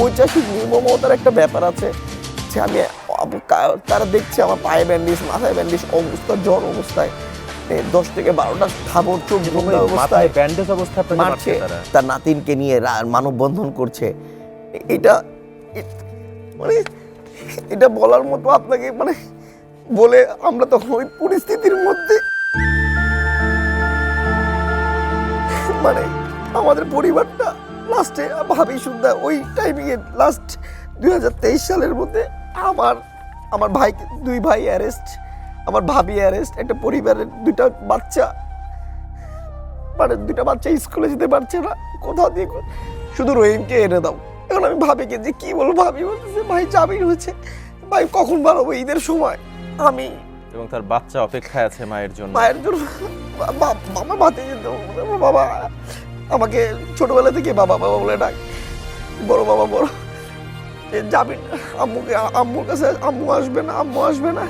ঐতিহাসিক নির্মমতার একটা ব্যাপার আছে যে আমি তারা দেখছে আমার পায়ে ব্যান্ডেজ মাথায় ব্যান্ডেজ অবস্থা জ্বর অবস্থায়। দশ থেকে বারোটা খাবার চোখ অবস্থায় ব্যান্ডেজ অবস্থা মারছে। তার। নাতিনকে নিয়ে মানববন্ধন করছে। এটা মানে এটা বলার মতো আপনাকে মানে বলে আমরা তখন ওই পরিস্থিতির মধ্যে মানে আমাদের পরিবারটা লাস্টে ভাবি শুদ্ধা ওই টাইমিংয়ে লাস্ট দুই হাজার তেইশ সালের মধ্যে আমার আমার ভাই দুই ভাই অ্যারেস্ট আমার ভাবি অ্যারেস্ট একটা পরিবারের দুইটা বাচ্চা মানে দুইটা বাচ্চা স্কুলে যেতে পারছে না কোথাও দিয়ে শুধু রহিমকে এনে দাও। এখন আমি ভাবিকে যে কি বলব ভাবি বলতেছে ভাই জামিন হয়েছে ভাই কখন বাড়াবো ঈদের সময়? আমি এবং তার বাচ্চা অপেক্ষায় আছে মায়ের জন্য। মায়ের জন্য বাবা ভাতে যেত বাবা আমাকে ছোটবেলা থেকে বাবা বাবা বলে ডাক। বড় বাবা বড়। যাবি আম্মুকে আম্মুর কাছে আম্মু আসবে না, আম্মু আসবে না।